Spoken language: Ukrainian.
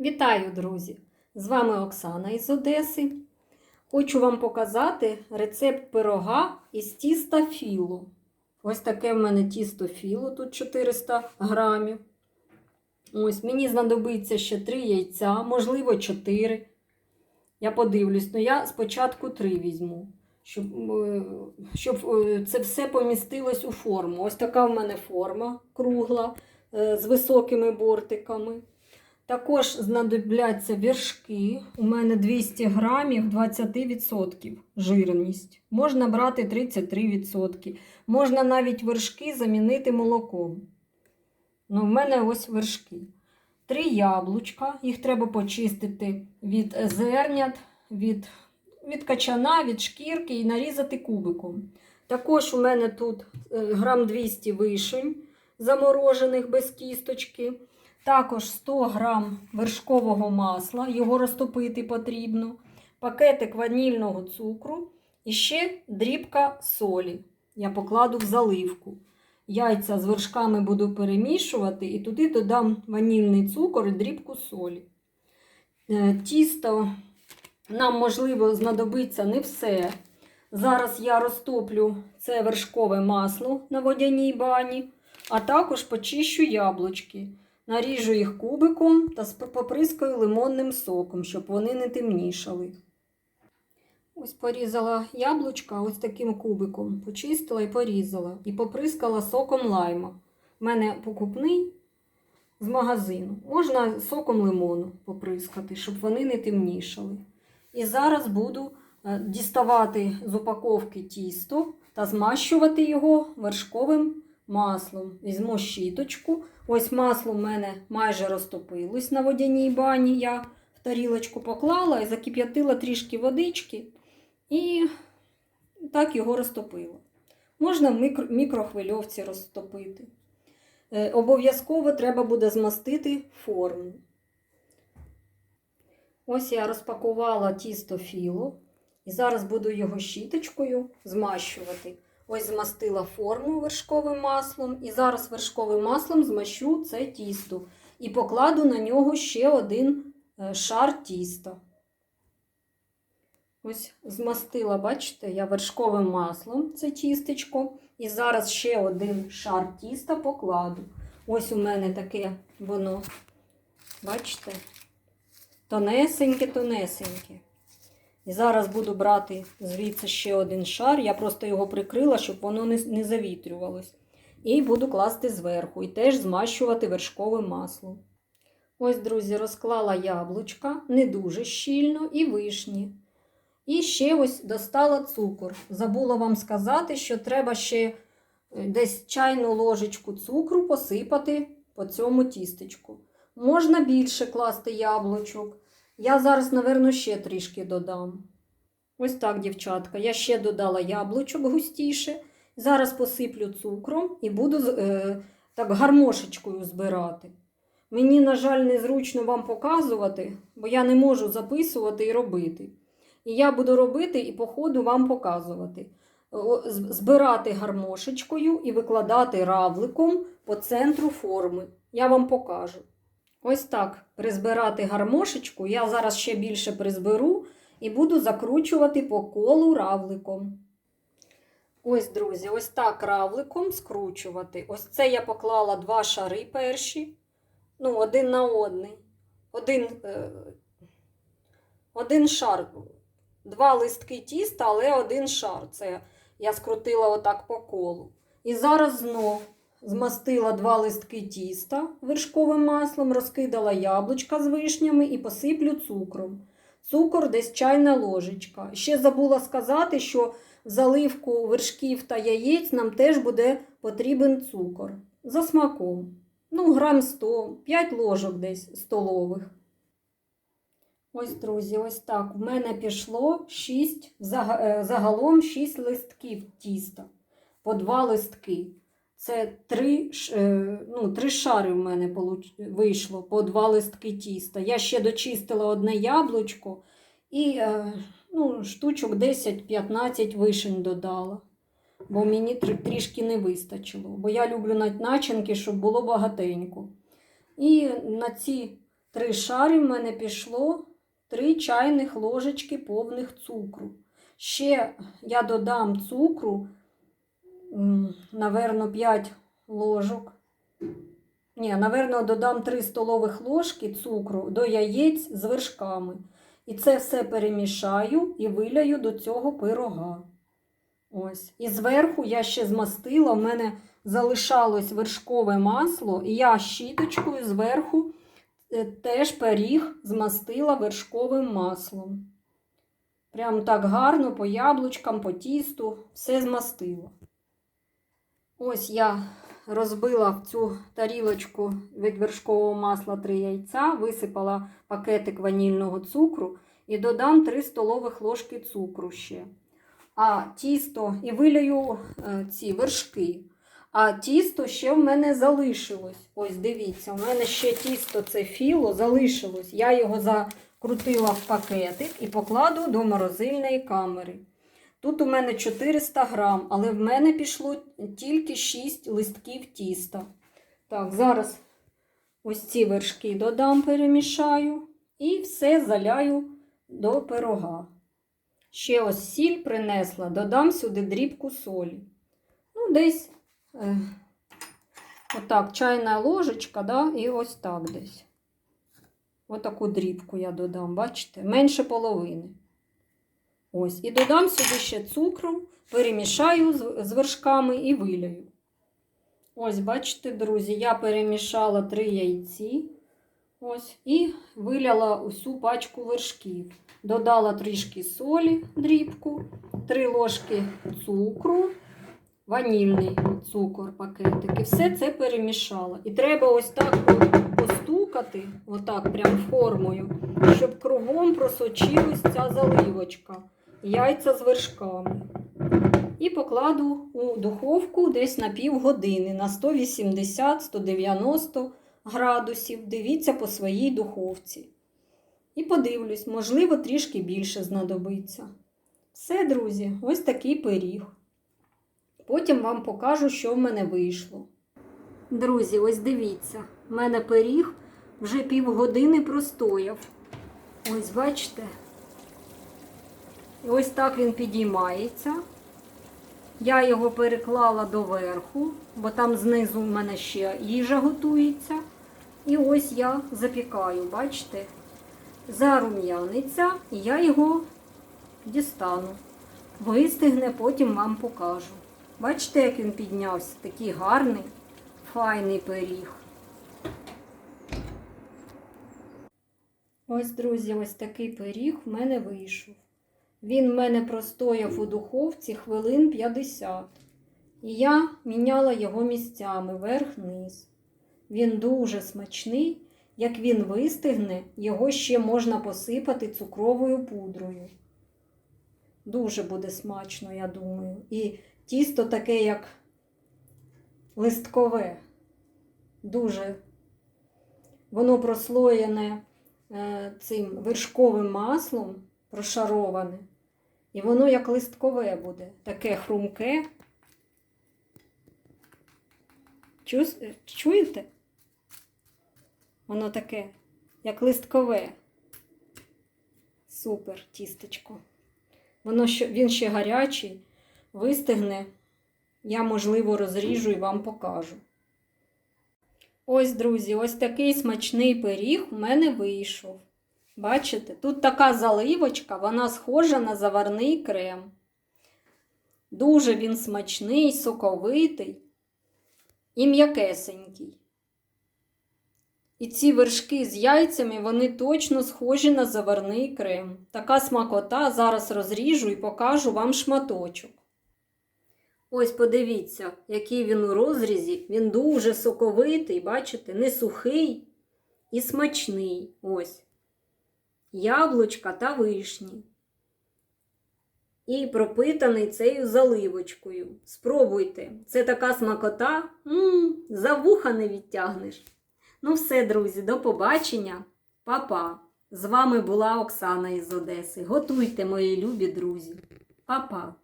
Вітаю, друзі! З вами Оксана із Одеси. Хочу вам показати рецепт пирога із тіста філо. Ось таке в мене тісто філо, тут 400 грамів. Ось, мені знадобиться ще 3 яйця, можливо, 4. Я подивлюсь, але я спочатку 3 візьму, щоб, е, щоб е, це все помістилось у форму. Ось така в мене форма кругла е, з високими бортиками. Також знадобляться вершки. У мене 200 грамів 20% жирність. Можна брати 33%. Можна навіть вершки замінити молоком. Ну, в мене ось вершки. Три яблучка. Їх треба почистити від зернят, від, від качана, від шкірки і нарізати кубиком. Також у мене тут е, грам 200 вишень заморожених без кісточки. Також 100 грам вершкового масла, його розтопити потрібно, пакетик ванільного цукру і ще дрібка солі. Я покладу в заливку. Яйця з вершками буду перемішувати і туди додам ванільний цукор і дрібку солі. Е, Тісто нам, можливо, знадобиться не все. Зараз я розтоплю це вершкове масло на водяній бані, а також почищу яблучки. Наріжу їх кубиком та поприскаю лимонним соком, щоб вони не темнішали. Ось порізала яблучка ось таким кубиком, почистила і порізала. І поприскала соком лайма. У мене покупний з магазину. Можна соком лимону поприскати, щоб вони не темнішали. І зараз буду е, діставати з упаковки тісто та змащувати його вершковим маслом. Візьму щіточку. Ось масло в мене майже розтопилось на водяній бані. Я в тарілочку поклала і закип'ятила трішки водички і так його розтопила. Можна в мікрохвильовці розтопити. Е, обов'язково треба буде змастити форму. Ось я розпакувала тісто філо і зараз буду його щіточкою змащувати. Ось змастила форму вершковим маслом. І зараз вершковим маслом змащу це тісто. І покладу на нього ще один е, шар тіста. Ось змастила, бачите, я вершковим маслом це тістечко. І зараз ще один шар тіста покладу. Ось у мене таке воно, бачите, тонесеньке-тонесеньке. І зараз буду брати звідси ще один шар. Я просто його прикрила, щоб воно не, не завітрювалось. І буду класти зверху і теж змащувати вершковим маслом. Ось, друзі, розклала яблучка, не дуже щільно, і вишні. І ще ось достала цукор. Забула вам сказати, що треба ще е, десь чайну ложечку цукру посипати по цьому тістечку. Можна більше класти яблучок. Я зараз, напевно, ще трішки додам. Ось так, дівчатка. Я ще додала яблучок густіше. Зараз посиплю цукром і буду е, так гармошечкою збирати. Мені, на жаль, незручно вам показувати, бо я не можу записувати і робити. І я буду робити і по ходу вам показувати. Збирати гармошечкою і викладати равликом по центру форми. Я вам покажу. Ось так призбирати гармошечку. Я зараз ще більше призберу і буду закручувати по колу равликом. Ось, друзі, ось так равликом скручувати. Ось це я поклала два шари перші. Ну, один на одний. Один, е, один шар. Два листки тіста, але один шар. Це я скрутила отак по колу. І зараз знов змастила два листки тіста вершковим маслом, розкидала яблучка з вишнями і посиплю цукром. Цукор десь чайна ложечка. Ще забула сказати, що заливку вершків та яєць нам теж буде потрібен цукор. За смаком. Ну, грам 100, 5 ложок десь столових. Ось, друзі, ось так. В мене пішло 6, загалом 6 листків тіста. По 2 листки. Це 3, ну, 3 шари в мене вийшло по 2 листки тіста. Я ще дочистила одне яблучко і ну, штучок 10-15 вишень додала. Бо мені трішки не вистачило. Бо я люблю начинки, щоб було багатенько. І на ці три шари в мене пішло 3 чайних ложечки повних цукру. Ще я додам цукру, наверно, 5 ложок. Ні, наверно, додам 3 столових ложки цукру до яєць з вершками. І це все перемішаю і виляю до цього пирога. Ось. І зверху я ще змастила, в мене залишалось вершкове масло, і я щіточкою зверху е, теж пиріг змастила вершковим маслом. Прям так гарно по яблучкам, по тісту, все змастила. Ось я розбила в цю тарілочку від вершкового масла 3 яйця, висипала пакетик ванільного цукру і додам 3 столових ложки цукру ще. А тісто і вилію е, ці вершки. А тісто ще в мене залишилось. Ось дивіться, у мене ще тісто це філо залишилось. Я його закрутила в пакетик і покладу до морозильної камери. Тут у мене 400 грам, але в мене пішло тільки 6 листків тіста. Так, зараз ось ці вершки додам, перемішаю і все заляю до пирога. Ще ось сіль принесла, додам сюди дрібку солі. Ну, десь е, отак, чайна ложечка, да, і ось так десь. Отаку дрібку я додам, бачите? Менше половини. Ось, і додам сюди ще цукру, перемішаю з, вершками і виляю. Ось, бачите, друзі, я перемішала три яйці. Ось, і виляла усю пачку вершків. Додала трішки солі, дрібку, 3 ложки цукру, ванільний цукор, пакетик. І все це перемішала. І треба ось так постукати, отак прям формою, щоб кругом просочилась ця заливочка, яйця з вершками. І покладу у духовку десь на півгодини, на 180-190 градусів. Дивіться по своїй духовці. І подивлюсь, можливо, трішки більше знадобиться. Все, друзі, ось такий пиріг. Потім вам покажу, що в мене вийшло. Друзі, ось дивіться, в мене пиріг вже півгодини простояв. Ось бачите. Ось так він підіймається. Я його переклала доверху, бо там знизу в мене ще їжа готується. І ось я запікаю, бачите? зарум'яниться, і я його дістану. Вистигне, потім вам покажу. Бачите, як він піднявся? Такий гарний, файний пиріг. Ось, друзі, ось такий пиріг в мене вийшов. Він в мене простояв у духовці хвилин 50. І я міняла його місцями верх-низ. Він дуже смачний. Як він вистигне, його ще можна посипати цукровою пудрою. Дуже буде смачно, я думаю. І тісто таке, як листкове. Дуже воно прослоєне е, цим вершковим маслом, прошароване. І воно як листкове буде, таке хрумке. Чуєте? Воно таке, як листкове. Супер тістечко. Воно ще, він ще гарячий, вистигне. Я, можливо, розріжу і вам покажу. Ось, друзі, ось такий смачний пиріг у мене вийшов. Бачите, тут така заливочка, вона схожа на заварний крем. Дуже він смачний, соковитий і м'якесенький. І ці вершки з яйцями, вони точно схожі на заварний крем. Така смакота, зараз розріжу і покажу вам шматочок. Ось подивіться, який він у розрізі. Він дуже соковитий, бачите, не сухий і смачний. Ось. Яблучка та вишні. І пропитаний цією заливочкою. Спробуйте. Це така смакота, м-м, за вуха не відтягнеш. Ну, все, друзі, до побачення. Па-па! З вами була Оксана із Одеси. Готуйте, мої любі друзі. Па-па!